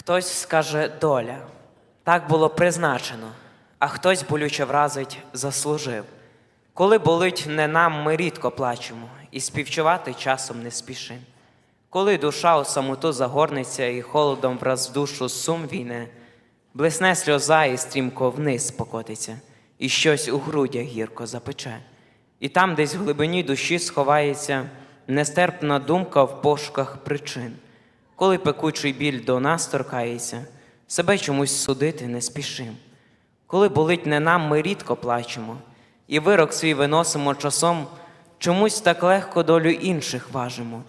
Хтось скаже доля, так було призначено, а хтось болюче вразить заслужив. Коли болить не нам, ми рідко плачемо, і співчувати часом не спішим. Коли душа у самоту загорнеться і холодом враз душу сум війне, блисне сльоза і стрімко вниз покотиться, і щось у грудях гірко запече. І там, десь в глибині душі сховається нестерпна думка в пошуках причин. Коли пекучий біль до нас торкається, себе чомусь судити не спішим. Коли болить не нам, ми рідко плачемо, і вирок свій виносимо часом, чомусь так легко долю інших важимо.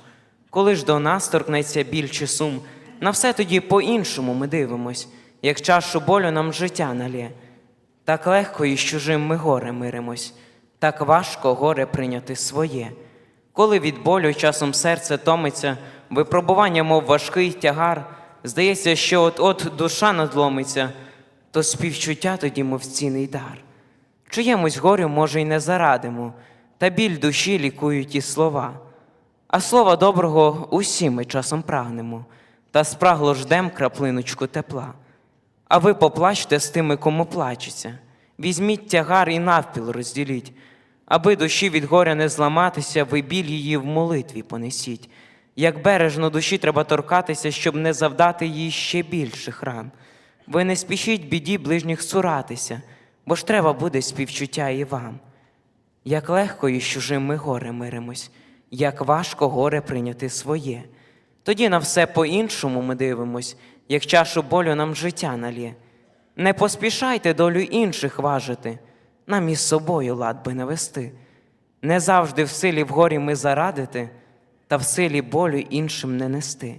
Коли ж до нас торкнеться біль чи сум, на все тоді по-іншому ми дивимось, як чашу болю нам життя налє. Так легко із чужим ми горе миримось, так важко горе прийняти своє. Коли від болю часом серце томиться, випробування, мов важкий тягар, здається, що от-от душа надломиться, то співчуття тоді, мов цінний дар. Чиємусь горю, може, й не зарадимо, та біль душі лікують і слова. А слова доброго усі ми часом прагнемо, та спрагло ждем краплиночку тепла. А ви поплачте з тими, кому плачеться. Візьміть тягар і навпіл розділіть, аби душі від горя не зламатися, ви біль її в молитві понесіть. Як бережно душі треба торкатися, щоб не завдати їй ще більших ран. Ви не спішіть біді ближніх цуратися, бо ж треба буде співчуття і вам. Як легко із чужим ми горе миримось, як важко горе прийняти своє. Тоді на все по-іншому ми дивимось, як чашу болю нам життя налє. Не поспішайте долю інших важити, нам із собою лад би навести. Не завжди в силі в горі ми зарадити, та в силі болю іншим не нести.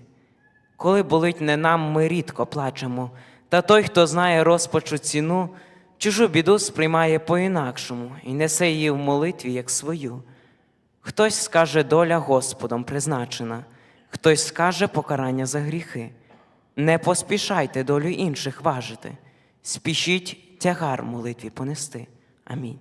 Коли болить не нам, ми рідко плачемо, та той, хто знає розпачу ціну, чужу біду сприймає по-інакшому і несе її в молитві як свою. Хтось скаже доля Господом призначена, хтось скаже покарання за гріхи. Не поспішайте долю інших важити, спішіть тягар молитві понести. Амінь.